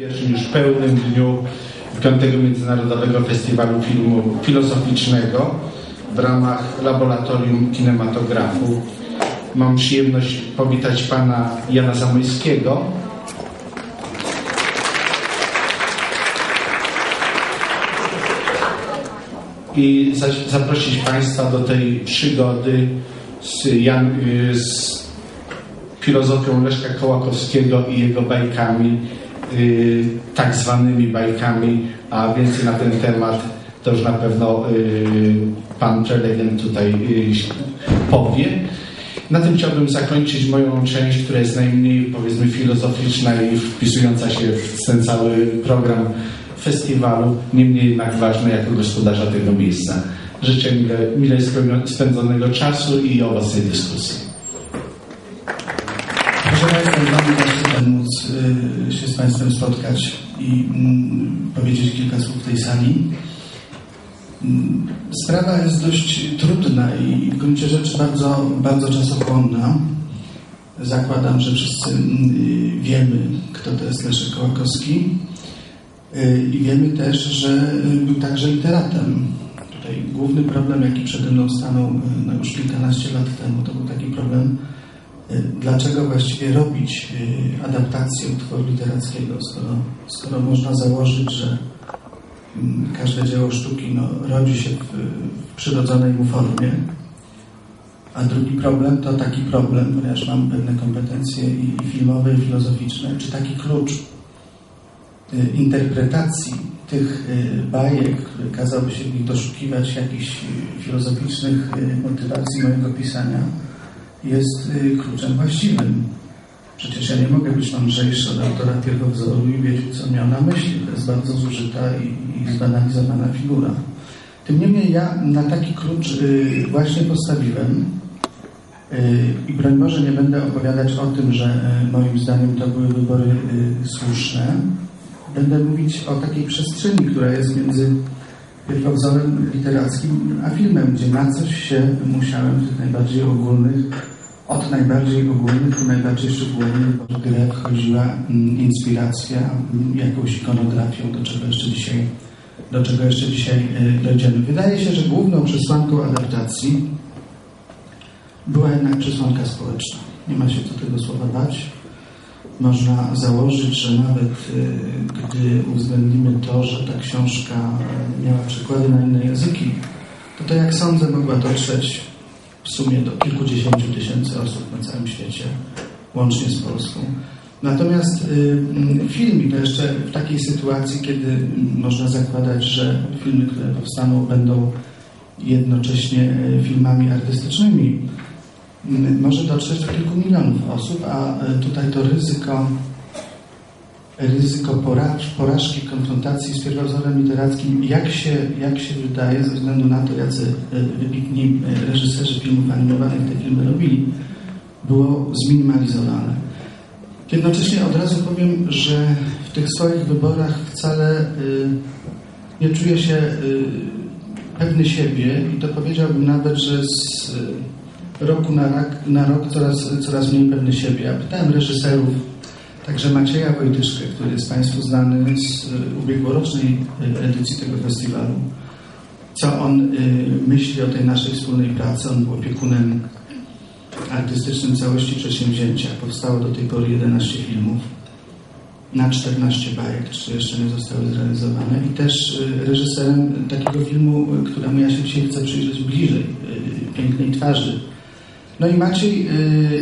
pierwszym już pełnym dniu Piątego Międzynarodowego Festiwalu Filmu Filozoficznego w ramach Laboratorium Kinematografu. Mam przyjemność powitać pana Jana Zamojskiego. I zaprosić Państwa do tej przygody z, Jan, z filozofią Leszka Kołakowskiego i jego bajkami, tak zwanymi bajkami, a więcej na ten temat to już na pewno yy, pan prelegent tutaj yy, powie. Na tym chciałbym zakończyć moją część, która jest najmniej powiedzmy filozoficzna i wpisująca się w ten cały program festiwalu, niemniej jednak ważna jako gospodarza tego miejsca. Życzę mile, mile spędzonego czasu i owocnej dyskusji. Proszę Państwa, Państwem spotkać i mm, powiedzieć kilka słów w tej sali. Mm, sprawa jest dość trudna i w gruncie rzeczy bardzo, bardzo czasochłonna. Zakładam, że wszyscy y, wiemy, kto to jest Leszek Kołakowski y, i wiemy też, że był także literatem. Tutaj główny problem, jaki przede mną stanął no już kilkanaście lat temu, to był taki problem, dlaczego właściwie robić adaptację utworu literackiego, skoro, skoro można założyć, że każde dzieło sztuki no, rodzi się w, w przyrodzonej mu formie. A drugi problem to taki problem, ponieważ mam pewne kompetencje i, filmowe, i filozoficzne, czy taki klucz interpretacji tych bajek, które kazałoby się w nich doszukiwać jakichś filozoficznych motywacji mojego pisania, jest kluczem właściwym. Przecież ja nie mogę być mądrzejszy od autora pierwowzoru i wiedzieć, co miał na myśli. To jest bardzo zużyta i, i zbanalizowana figura. Tym niemniej ja na taki klucz y, właśnie postawiłem y, i broń Boże nie będę opowiadać o tym, że y, moim zdaniem to były wybory słuszne. Będę mówić o takiej przestrzeni, która jest między pierwowzorem literackim a filmem, gdzie na coś się musiałem tych najbardziej ogólnych od najbardziej ogólnych do najbardziej szczegółowych, w grę wchodziła mm, inspiracja mm, jakąś ikonografią, do czego jeszcze dzisiaj, do czego jeszcze dzisiaj y, dojdziemy. Wydaje się, że główną przesłanką adaptacji była jednak przesłanka społeczna. Nie ma się co tego słowa bać. Można założyć, że nawet y, gdy uwzględnimy to, że ta książka miała przykłady na inne języki, to to jak sądzę mogła dotrzeć w sumie do kilkudziesięciu tysięcy osób na całym świecie, łącznie z Polską. Natomiast y, film, i to jeszcze w takiej sytuacji, kiedy można zakładać, że filmy, które powstaną, będą jednocześnie filmami artystycznymi, może dotrzeć do kilku milionów osób, a tutaj to ryzyko ryzyko porażki, konfrontacji z pierwowzorem literackim, jak się, jak się wydaje, ze względu na to, jacy wybitni reżyserzy filmów animowanych te filmy robili, było zminimalizowane. Jednocześnie od razu powiem, że w tych swoich wyborach wcale nie czuję się pewny siebie i to powiedziałbym nawet, że z roku na, rak, na rok coraz, coraz mniej pewny siebie. Ja pytałem reżyserów, Także Macieja Wojtyszkę, który jest Państwu znany z ubiegłorocznej edycji tego festiwalu. Co on myśli o tej naszej wspólnej pracy? On był opiekunem artystycznym całości przedsięwzięcia. Powstało do tej pory 11 filmów na 14 bajek, czy jeszcze nie zostały zrealizowane. I też reżyserem takiego filmu, któremu ja się dzisiaj chcę przyjrzeć bliżej, Pięknej Twarzy, no i Maciej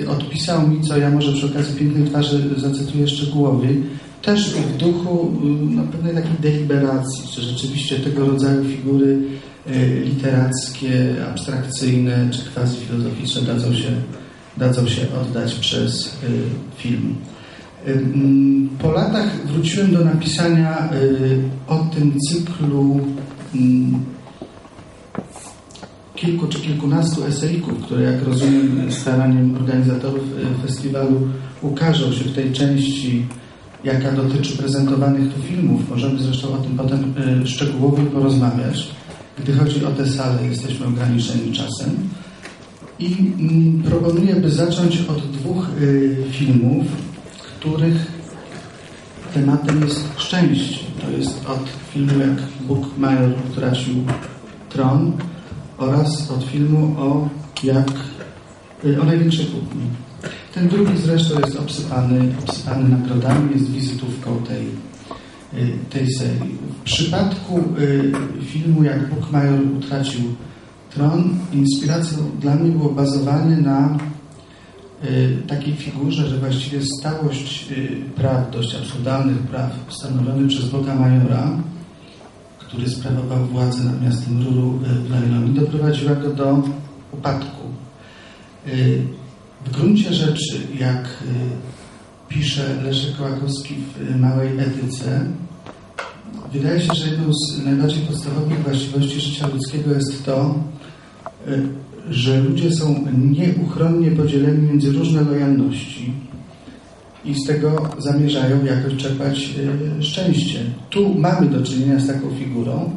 y, odpisał mi, co ja może przy okazji pięknej twarzy zacytuję szczegółowiej, też w duchu y, no, pewnej takiej deliberacji, czy rzeczywiście tego rodzaju figury y, literackie, abstrakcyjne czy quasi-filozoficzne dadzą się, dadzą się oddać przez y, film. Y, mm, po latach wróciłem do napisania y, o tym cyklu mm, kilku czy kilkunastu eseików, które jak rozumiem staraniem organizatorów e, festiwalu ukażą się w tej części, jaka dotyczy prezentowanych tu filmów. Możemy zresztą o tym potem e, szczegółowo porozmawiać. Gdy chodzi o tę salę, jesteśmy ograniczeni czasem. I mm, proponuję, by zacząć od dwóch e, filmów, których tematem jest szczęście. To jest od filmu jak Bóg Major utracił tron oraz od filmu o jak o największej kłótni. Ten drugi zresztą jest obsypany, obsypany nagrodami, jest wizytówką tej, tej serii. W przypadku filmu jak Bóg Major utracił tron, inspiracją dla mnie było bazowanie na Y, takiej figurze, że właściwie stałość y, praw, dość absurdalnych praw stanowiony przez Boga Majora, który sprawował władzę nad miastem Ruru y, w Babilonii, doprowadziła go do upadku. W gruncie rzeczy, jak pisze Leszek Kołakowski w Małej Etyce, wydaje się, że jedną z najbardziej podstawowych właściwości życia ludzkiego jest to, że ludzie są nieuchronnie podzieleni między różne lojalności i z tego zamierzają jakoś czerpać e, szczęście. Tu mamy do czynienia z taką figurą,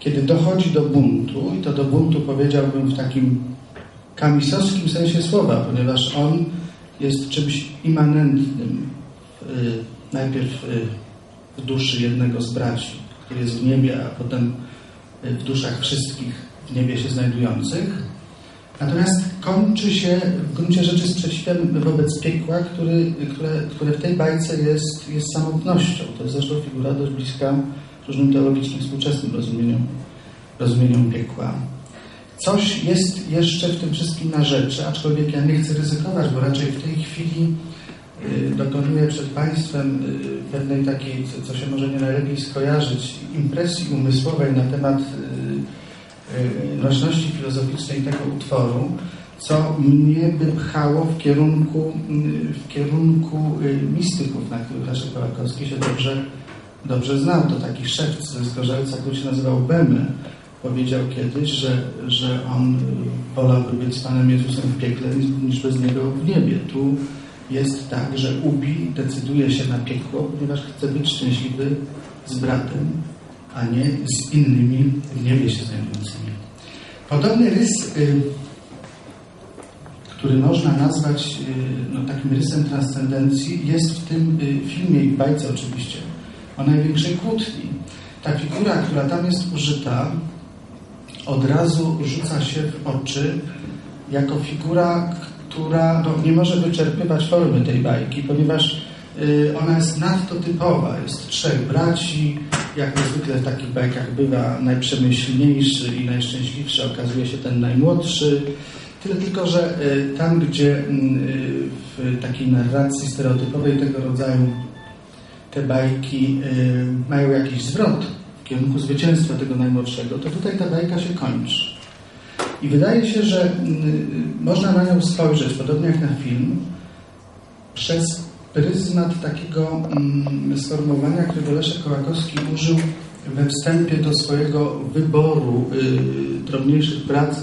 kiedy dochodzi do buntu, i to do buntu powiedziałbym w takim kamisowskim sensie słowa, ponieważ on jest czymś immanentnym. E, najpierw e, w duszy jednego z braci, który jest w niebie, a potem w duszach wszystkich w niebie się znajdujących. Natomiast kończy się w gruncie rzeczy sprzeciwem wobec piekła, który, które, które w tej bajce jest, jest samotnością. To jest zresztą figura dość bliska różnym teologicznym, współczesnym rozumieniom, rozumieniom piekła. Coś jest jeszcze w tym wszystkim na rzeczy, aczkolwiek ja nie chcę ryzykować, bo raczej w tej chwili y, dokonuję przed Państwem y, pewnej takiej, co się może nie najlepiej skojarzyć, impresji umysłowej na temat y, nośności y, filozoficznej tego utworu, co mnie by pchało w kierunku, y, w kierunku y, mistyków, na których Leszek Kołakowski się dobrze, dobrze znał. To taki szewc ze Zgorzelca, który się nazywał Bemy, powiedział kiedyś, że, że on wolałby być z Panem Jezusem w piekle niż bez Niego w niebie. Tu jest tak, że Ubi decyduje się na piekło, ponieważ chce być szczęśliwy z bratem, a nie z innymi w niebie się znajdującymi. Podobny rys, y, który można nazwać y, no, takim rysem transcendencji, jest w tym y, filmie i bajce oczywiście o największej kłótni. Ta figura, która tam jest użyta, od razu rzuca się w oczy jako figura, która no, nie może wyczerpywać formy tej bajki, ponieważ ona jest nadto typowa. Jest trzech braci, jak zwykle w takich bajkach bywa, najprzemyślniejszy i najszczęśliwszy okazuje się ten najmłodszy. Tyle tylko, że y, tam, gdzie mm, y, w takiej narracji stereotypowej tego rodzaju te bajki y, mają jakiś zwrot w kierunku zwycięstwa tego najmłodszego, to tutaj ta bajka się kończy. I wydaje się, że można na nią spojrzeć, podobnie jak na film, przez pryzmat takiego mm, sformułowania, którego Leszek Kołakowski użył we wstępie do swojego wyboru y, drobniejszych prac.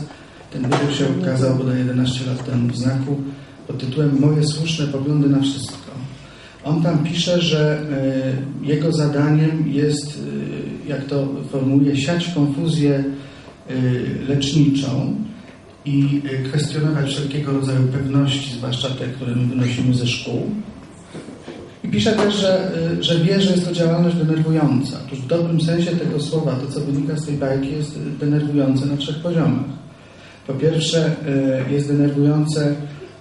Ten wybór się ukazał bodaj 11 lat temu w znaku pod tytułem Moje słuszne poglądy na wszystko. On tam pisze, że y, jego zadaniem jest, y, jak to formułuje, siać konfuzję y, leczniczą i y, kwestionować wszelkiego rodzaju pewności, zwłaszcza te, które my wynosimy ze szkół pisze też, że, y, że wie, że jest to działalność denerwująca. Otóż w dobrym sensie tego słowa, to co wynika z tej bajki, jest denerwujące na trzech poziomach. Po pierwsze, y, jest denerwujące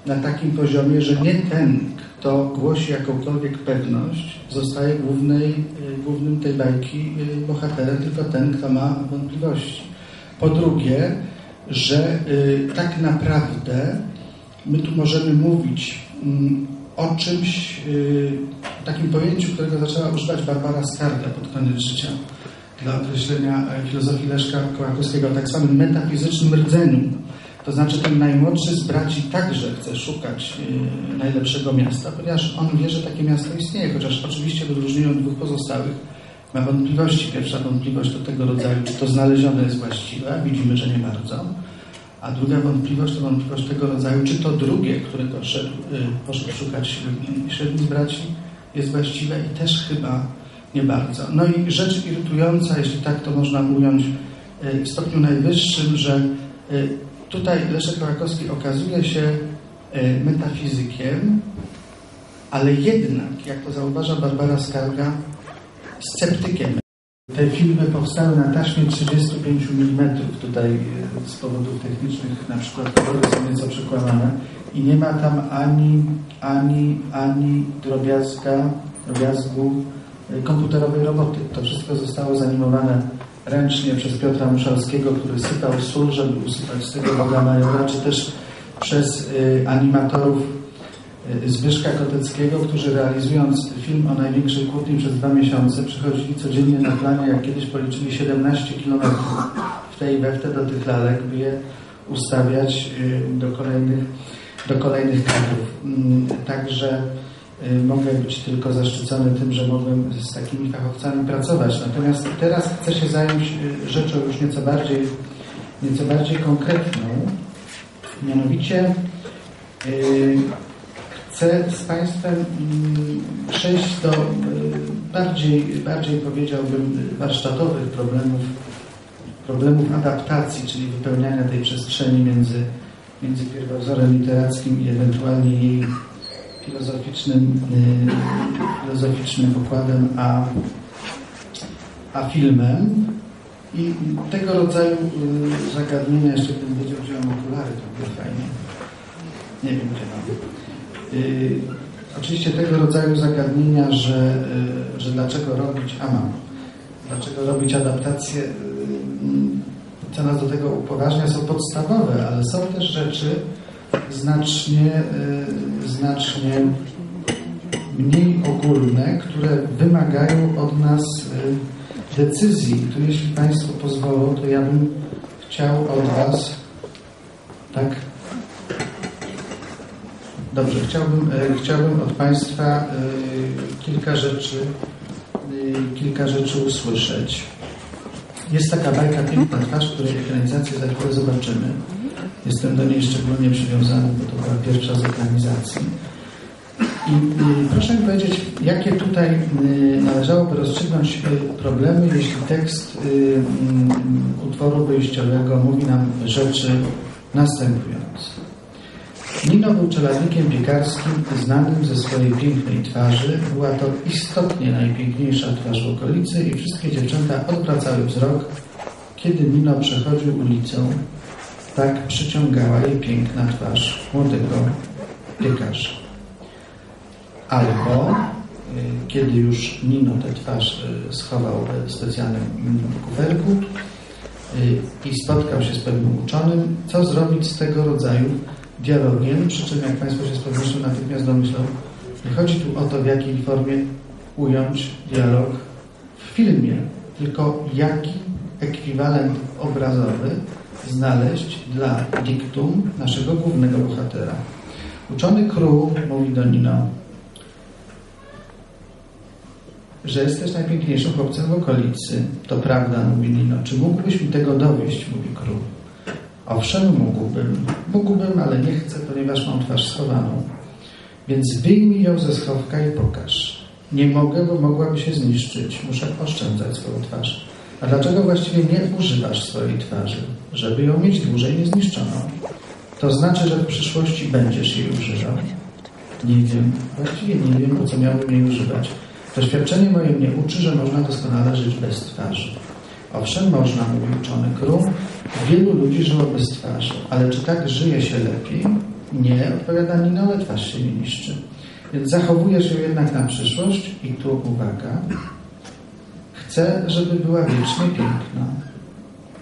na takim poziomie, że nie ten, kto głosi jakąkolwiek pewność, zostaje głównej, y, głównym tej bajki bohaterem, tylko ten, kto ma wątpliwości. Po drugie, że tak naprawdę my tu możemy mówić mm, o czymś, y, takim pojęciu, którego zaczęła używać Barbara Skarga pod koniec życia dla określenia e, filozofii Leszka Kołakowskiego, tak zwanym metafizycznym rdzeniu. To znaczy ten najmłodszy z braci także chce szukać y, najlepszego miasta, ponieważ on wie, że takie miasto istnieje, chociaż oczywiście w odróżnieniu od dwóch pozostałych ma wątpliwości. Pierwsza wątpliwość do tego rodzaju, czy to znalezione jest właściwe, widzimy, że nie bardzo. A druga wątpliwość to wątpliwość tego rodzaju, czy to drugie, które poszedł, y, poszedł szukać średnich braci, jest właściwe i też chyba nie bardzo. No i rzecz irytująca, jeśli tak to można ująć y, w stopniu najwyższym, że y, tutaj Leszek Kołakowski okazuje się metafizykiem, ale jednak, jak to zauważa Barbara Skarga, sceptykiem. Te filmy powstały na taśmie 35 mm. Tutaj e, z powodów technicznych na przykład kolory są nieco przekłamane i nie ma tam ani, ani, ani drobiazga, drobiazgu e, komputerowej roboty. To wszystko zostało zanimowane ręcznie przez Piotra Muszalskiego, który sypał sól, żeby usypać z tego Boga Majora, czy też przez y, animatorów Zbyszka Koteckiego, którzy realizując film o największej kłótni przez dwa miesiące przychodzili codziennie na planie, jak kiedyś policzyli 17 km w tej te do tych lalek, by je ustawiać y, do kolejnych, do kolejnych kadrów. Mm, także mogę być tylko zaszczycony tym, że mogłem z takimi fachowcami pracować. Natomiast teraz chcę się zająć rzeczą już nieco bardziej, nieco bardziej konkretną, Mianowicie chcę z Państwem yy, przejść do yy, bardziej, bardziej powiedziałbym warsztatowych problemów, problemów adaptacji, czyli wypełniania tej przestrzeni między, między pierwowzorem literackim i ewentualnie jej filozoficznym, filozoficznym pokładem a, a filmem. I tego rodzaju y, zagadnienia, jeszcze bym wiedział, mam okulary, to by fajnie. Nie wiem, gdzie mam. Y, oczywiście tego rodzaju zagadnienia, że, y, że dlaczego robić, a mam, dlaczego robić adaptacje, co nas do tego upoważnia, są podstawowe, ale są też rzeczy znacznie, znacznie mniej ogólne, które wymagają od nas decyzji, tu jeśli Państwo pozwolą, to ja bym chciał od Was, tak? Dobrze, chciałbym, e, chciałbym od Państwa e, kilka rzeczy, e, kilka rzeczy usłyszeć. Jest taka bajka Piękna twarz, której ekranizację za chwilę zobaczymy. Jestem do niej szczególnie przywiązany, bo to była pierwsza z ekranizacji. I, proszę mi powiedzieć, jakie tutaj należałoby rozstrzygnąć problemy, jeśli tekst utworu wyjściowego mówi nam rzeczy następujące. Nino był czeladnikiem piekarskim znanym ze swojej pięknej twarzy. Była to istotnie najpiękniejsza twarz w okolicy i wszystkie dziewczęta odwracały wzrok, kiedy Nino przechodził ulicą. Tak przyciągała jej piękna twarz młodego piekarza albo y, kiedy już Nino tę twarz y, schował w specjalnym kuferku y, i spotkał się z pewnym uczonym, co zrobić z tego rodzaju dialogiem, przy czym jak Państwo się z pewnością natychmiast domyślą, nie chodzi tu o to, w jakiej formie ująć dialog w filmie, tylko jaki ekwiwalent obrazowy znaleźć dla diktum naszego głównego bohatera. Uczony Kru mówi do Nino, że jesteś najpiękniejszym chłopcem w okolicy. To prawda, mówi Nino. Czy mógłbyś mi tego dowieść, mówi król. Owszem, mógłbym. Mógłbym, ale nie chcę, ponieważ mam twarz schowaną. Więc wyjmij ją ze schowka i pokaż. Nie mogę, bo mogłaby się zniszczyć. Muszę oszczędzać swoją twarz. A dlaczego właściwie nie używasz swojej twarzy? Żeby ją mieć dłużej niezniszczoną. To znaczy, że w przyszłości będziesz jej używał. Nie wiem. Właściwie nie wiem, po co miałbym jej używać. Doświadczenie moje mnie uczy, że można doskonale żyć bez twarzy. Owszem, można, mówi uczony Krum, wielu ludzi żyło bez twarzy, ale czy tak żyje się lepiej? Nie, odpowiada Nino, ale twarz się nie niszczy. Więc zachowujesz ją jednak na przyszłość i tu uwaga. Chcę, żeby była wiecznie piękna.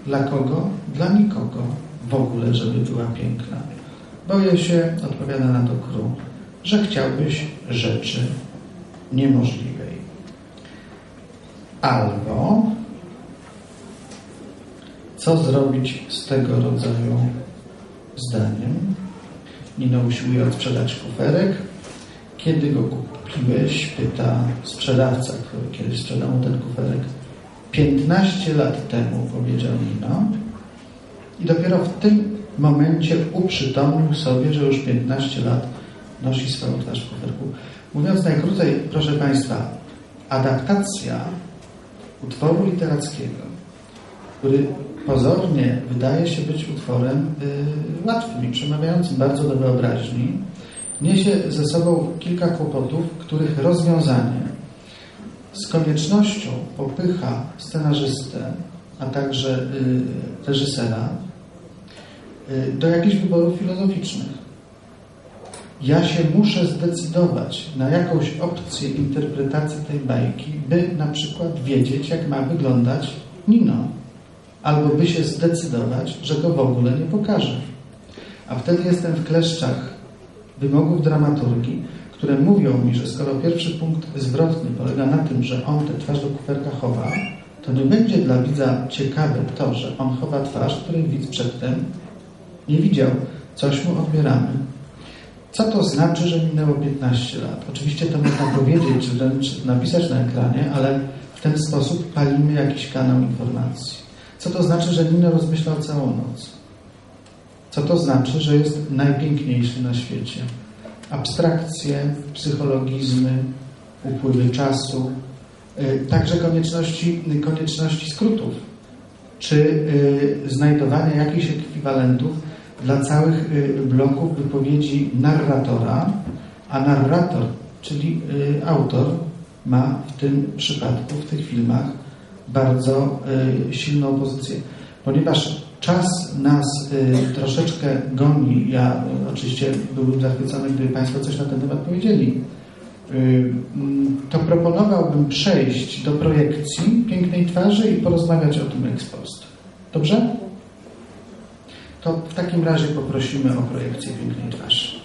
Dla kogo? Dla nikogo. W ogóle, żeby była piękna. Boję się, odpowiada na to Krum, że chciałbyś rzeczy niemożliwej. Albo co zrobić z tego rodzaju zdaniem? Nino usiłuje odsprzedać kuferek. Kiedy go kupiłeś? Pyta sprzedawca, który kiedyś sprzedał ten kuferek. 15 lat temu, powiedział Nino. I dopiero w tym momencie uprzytomnił sobie, że już 15 lat nosi swoją twarz w kuferku. Mówiąc najkrócej, proszę Państwa, adaptacja utworu literackiego, który pozornie wydaje się być utworem y, łatwym i przemawiającym bardzo do wyobraźni, niesie ze sobą kilka kłopotów, których rozwiązanie z koniecznością popycha scenarzystę, a także y, reżysera y, do jakichś wyborów filozoficznych. Ja się muszę zdecydować na jakąś opcję interpretacji tej bajki, by na przykład wiedzieć, jak ma wyglądać Nino. Albo by się zdecydować, że go w ogóle nie pokaże. A wtedy jestem w kleszczach wymogów dramaturgii, które mówią mi, że skoro pierwszy punkt zwrotny polega na tym, że on tę twarz do kuferka chowa, to nie będzie dla widza ciekawe to, że on chowa twarz, której widz przedtem nie widział. Coś mu odbieramy. Co to znaczy, że minęło 15 lat? Oczywiście to można powiedzieć, czy wręcz napisać na ekranie, ale w ten sposób palimy jakiś kanał informacji. Co to znaczy, że Nino rozmyślał całą noc? Co to znaczy, że jest najpiękniejszy na świecie? Abstrakcje, psychologizmy, upływy czasu, y, także konieczności, konieczności skrótów, czy y, znajdowania jakichś ekwiwalentów dla całych y, bloków wypowiedzi narratora, a narrator, czyli autor, ma w tym przypadku, w tych filmach bardzo silną pozycję, ponieważ czas nas y, troszeczkę goni. Ja y, oczywiście byłbym zachwycony, gdyby Państwo coś na ten temat powiedzieli. Y, mm, to proponowałbym przejść do projekcji pięknej twarzy i porozmawiać o tym ex post. Dobrze? To w takim razie poprosimy o projekcję pięknej twarzy.